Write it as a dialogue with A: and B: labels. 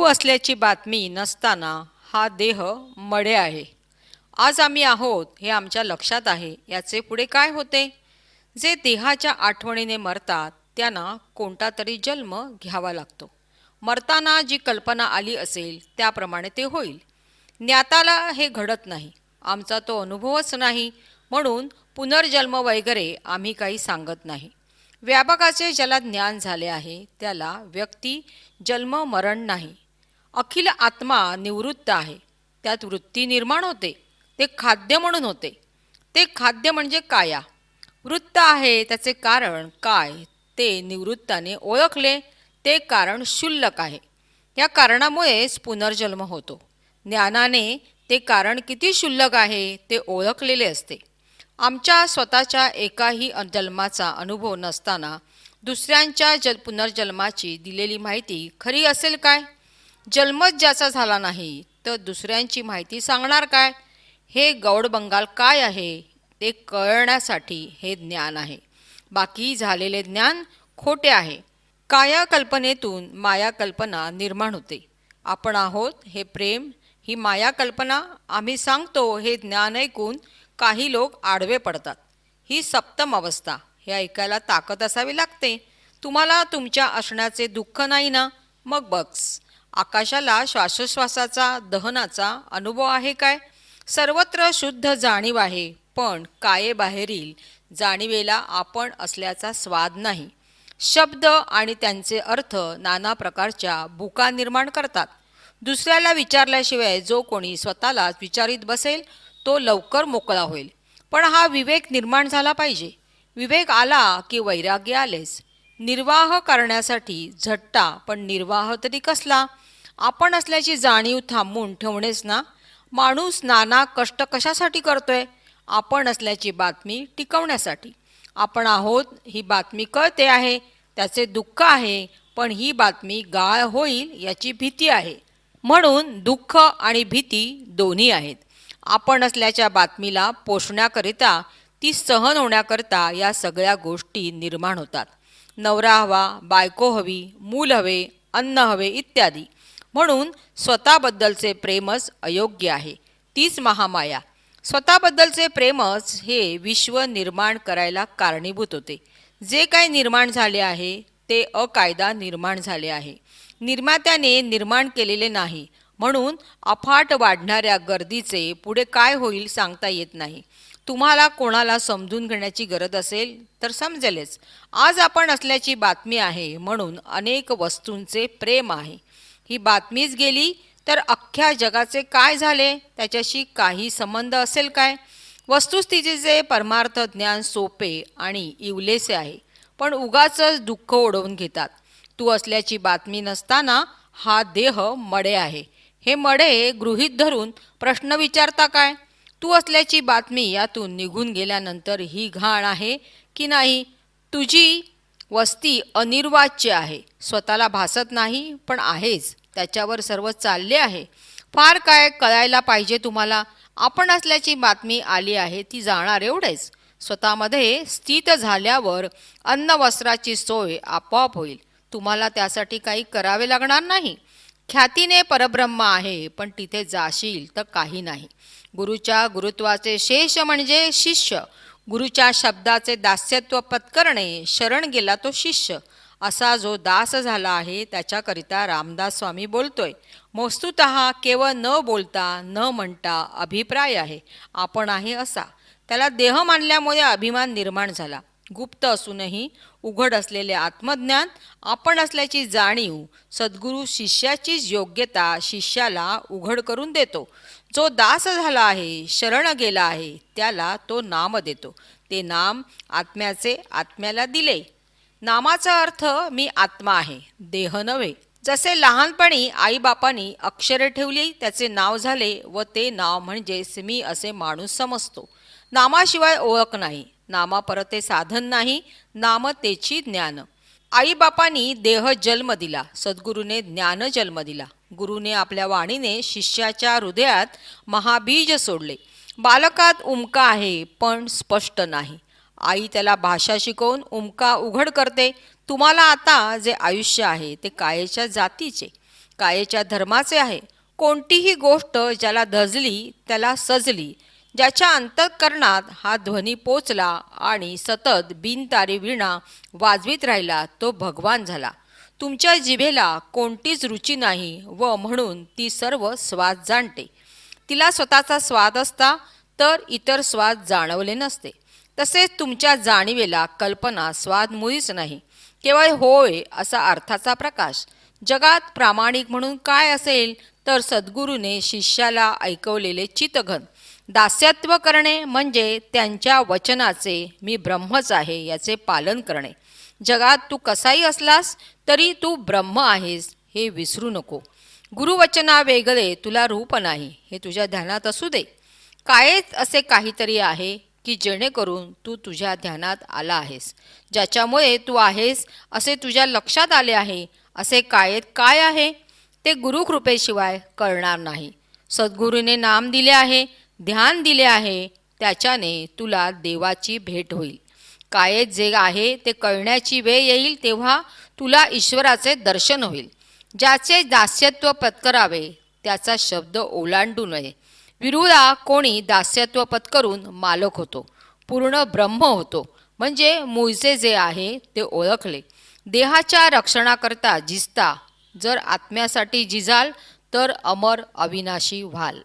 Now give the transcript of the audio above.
A: तू असल्याची बातमी नसताना हा देह मडे आहे. आज आम्ही आहोत हे आमच्या लक्षात आहे. याचे पुढे काय होते? जे देहाच्या आठवणीने मरतात त्यांना कोणता तरी जन्म घ्यावा लागतो. मरताना जी कल्पना आली असेल त्याप्रमाणे ते होईल. ज्ञाताला हे घडत नाही. आमचा तो अनुभवच नाही. म्हणून पुनर्जन्म वगैरे आम्ही काही सांगत नाही. व्यापकाचे ज्याला ज्ञान झाले आहे त्याला व्यक्ती जन्म मरण नाही. अखिल आत्मा निवृत्त आहे. त्यात वृत्ती निर्माण होते. ते खाद्य म्हणून होते. ते खाद्य म्हणजे काया. वृत्त आहे त्याचे कारण काय? ते निवृत्ताने ओळखले. ते कारण क्षुल्लक आहे. या कारणामुळेच पुनर्जन्म होतो. ज्ञानाने ते कारण किती क्षुल्लक आहे ते ओळखलेले असते. आमच्या स्वतःच्या एकाही जन्माचा अनुभव नसताना दुसऱ्यांच्या जल पुनर्जन्माची दिलेली माहिती खरी असेल काय? जन्मच ज्याचा झाला नाही तर दुसऱ्यांची माहिती सांगणार काय? हे गौड बंगाल काय आहे ते कळण्यासाठी हे ज्ञान आहे. बाकी झालेले ज्ञान खोटे आहे. काया कल्पनेतून माया कल्पना निर्माण होते. आपण आहोत हे प्रेम ही माया कल्पना आम्ही सांगतो हे ज्ञान ऐकून काही लोक आडवे पडतात. ही सप्तम अवस्था. हे ऐकायला ताकद असावी लागते. तुम्हाला तुमच्या असण्याचे दुःख नाही ना? मग बक्स आकाशाला श्वासोश्वासाचा दहनाचा अनुभव आहे काय? सर्वत्र शुद्ध जाणीव आहे पण कायेबाहेरील जाणीवेला आपण असल्याचा स्वाद नाही. शब्द आणि त्यांचे अर्थ नाना प्रकारच्या भूका निर्माण करतात. दुसऱ्याला विचारल्याशिवाय जो कोणी स्वतःलाच विचारित बसेल तो लवकर मोकळा होईल. पण हा विवेक निर्माण झाला पाहिजे. विवेक आला की वैराग्य आलेच. निर्वाह करण्यासाठी झट्टा पण निर्वाह तरी कसला? आपण असल्याची जाणीव थांबवून ठेवणेच ना? माणूस नाना कष्ट कशासाठी करतोय? आपण असल्याची बातमी टिकवण्यासाठी. आपण आहोत ही बातमी कळते आहे त्याचे दुःख आहे पण ही बातमी गाळ होईल याची भीती आहे. म्हणून दुःख आणि भीती दोन्ही आहेत. आपण असल्याच्या बातमीला पोषण्याकरिता ती सहन होण्याकरता या सगळ्या गोष्टी निर्माण होतात. नवरा हवा बायको हवी मूल हवे अन्न हवे इत्यादी. म्हणून स्वतःबद्दलचे प्रेमच अयोग्य आहे. तीच महामाया. स्वतःबद्दलचे प्रेमच हे विश्व निर्माण करायला कारणीभूत होते. जे काही निर्माण झाले आहे ते अकायदा निर्माण झाले आहे. निर्मात्याने निर्माण केलेले नाही. म्हणून अफाट वाढणाऱ्या गर्दीचे पुढे काय होईल सांगता येत नाही. तुम्हाला कोणाला समजून घेण्याची गरज असेल तर समजेलच. आज आपण असल्याची बातमी आहे म्हणून अनेक वस्तूंचे प्रेम आहे. ही बातमीच गेली तर अख्ख्या जगाचे काय झाले? त्याच्याशी काही संबंध असेल काय? वस्तुस्थितीचे परमार्थ ज्ञान सोपे आणि इवलेसे आहे पण उगाचच दुःख ओढवून घेतात. तू असल्याची बातमी नसताना हा देह मडे आहे. हे मडे गृहीत धरून प्रश्न विचारता काय? तू असल्याची बातमी यातून निघून गेल्यानंतर ही घाण आहे की नाही? तुझी वस्ती अनिर्वाच्य आहे. स्वतःला भासत नाही पण आहेच. त्याच्यावर सर्व चालले आहे. फार काय कळायला पाहिजे तुम्हाला? आपण असल्याची बातमी आली आहे ती जाणार एवढेच. स्वतःमध्ये स्थित झाल्यावर अन्न वस्त्राची सोय आपोआप होईल. तुम्हाला त्यासाठी काही करावे लागणार नाही. ख्यातीने परब्रह्म आहे पण तिथे जाशील तर काही नाही. गुरुच्या गुरुत्वाचे शेष म्हणजे शिष्य. गुरुच्या शब्दाचे दास्यत्व पत्करणे शरण गेला तो शिष्य. असा जो दास झाला आहे त्याच्याकरिता रामदास स्वामी बोलतोय. मोस्तुत केवळ न बोलता न म्हणता अभिप्राय आहे. आपण आहे असा. त्याला देह मानल्यामुळे अभिमान निर्माण झाला. गुप्त असूनही उघड असलेले आत्मज्ञान आपण असल्याची जाणीव सद्गुरू शिष्याचीच योग्यता शिष्याला उघड करून देतो. जो दास झाला आहे शरण गेला आहे त्याला तो नाम देतो. ते नाम आत्म्याचे आत्म्याला दिले. नामाचा अर्थ मी आत्मा आहे देह नव्हे. जसे लहानपणी आईबापांनी अक्षरे ठेवली त्याचे नाव झाले व ते नाव म्हणजेच मी असे माणूस समजतो. नामाशिवाय ओळख नाही. नामापरते साधन नाही. नाम तेची ज्ञान. आईबापांनी देह जन्म दिला. सद्गुरूने ज्ञान जन्म दिला. गुरुने आपल्या वाणीने शिष्याच्या हृदयात महाबीज सोडले. बालकात उमका आहे पण स्पष्ट नाही. आई त्याला भाषा शिकवून उमका उघड करते तुम्हाला आता जे आयुष्य आहे ते कायेच्या जातीचे कायेच्या धर्माचे आहे. कोणतीही गोष्ट ज्याला धजली त्याला सजली ज्याच्या अंतःकरणात हा ध्वनी पोचला आणि सतत बिनतारी विणा वाजवीत राहिला तो भगवान झाला. तुमच्या जिभेला कोणतीच रुची नाही व म्हणून ती सर्व स्वाद जाणते. तिला स्वतःचा स्वाद असता तर इतर स्वाद जाणवले नसते. तसेच तुमच्या जाणीवेला कल्पना स्वाद मुळीच नाही. केवळ होय असा अर्थाचा प्रकाश. जगात प्रामाणिक म्हणून काय असेल तर सद्गुरूने शिष्याला ऐकवलेले चितघन. दास्यत्व करणे म्हणजे त्यांच्या वचनाचे मी ब्रह्मच आहे याचे पालन करणे. जगात तू कसाही असलास तरी तू ब्रह्म आहेस हे विसरू नको. गुरुवचना वेगळे तुला रूप नाही हे तुझ्या ध्यानात असू दे. कायच असे काहीतरी आहे की जेणेकरून तू तुझ्या ध्यानात आला आहेस. ज्याच्यामुळे तू आहेस असे तुझ्या लक्षात आले आहे असे कायेत काय आहे? ते गुरुकृपेशिवाय कळणार नाही. सद्गुरूने नाम दिले आहे ध्यान दिले आहे त्याच्याने तुला देवाची भेट होईल. कायेत जे आहे ते कळण्याची वेळ येईल तेव्हा तुला ईश्वराचे दर्शन होईल. ज्याचे दास्यत्व पत्करावे त्याचा शब्द ओलांडू नये. विरुळा कोणी दास्यत्व पत्करून मालक होतो पूर्ण ब्रह्म होतो. म्हणजे मूळचे जे आहे ते ओळखले. देहाच्या रक्षणाकरता जिजता जर आत्म्यासाठी जिजाल तर अमर अविनाशी व्हाल.